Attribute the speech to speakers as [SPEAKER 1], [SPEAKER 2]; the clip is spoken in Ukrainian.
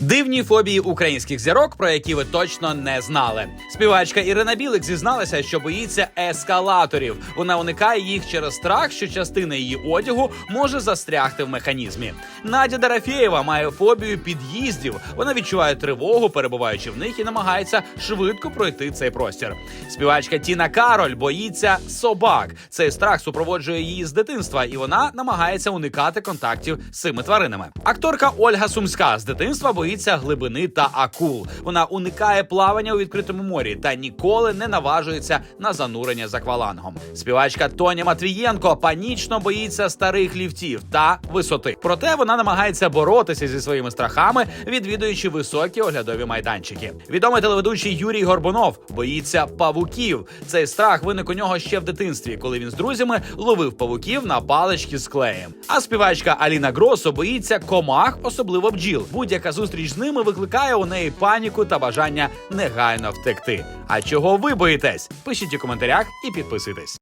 [SPEAKER 1] Дивні фобії українських зірок, про які ви точно не знали. Співачка Ірина Білик зізналася, що боїться ескалаторів. Вона уникає їх через страх, що частина її одягу може застрягти в механізмі. Надя Дарафєєва має фобію під'їздів. Вона відчуває тривогу, перебуваючи в них, і намагається швидко пройти цей простір. Співачка Тіна Кароль боїться собак. Цей страх супроводжує її з дитинства, і вона намагається уникати контактів з цими тваринами. Акторка Ольга Сумська з дитинства боїться глибини та акул. Вона уникає плавання у відкритому морі та ніколи не наважується на занурення з аквалангом. Співачка Тоня Матвієнко панічно боїться старих ліфтів та висоти. Проте вона намагається боротися зі своїми страхами, відвідуючи високі оглядові майданчики. Відомий телеведучий Юрій Горбунов боїться павуків. Цей страх виник у нього ще в дитинстві, коли він з друзями ловив павуків на палички з клеєм. А співачка Аліна Гросо боїться комах, особливо бджіл. Будь-яка зустріч з ними викликає у неї паніку та бажання негайно втекти. А чого ви боїтесь? Пишіть у коментарях і підписуйтесь.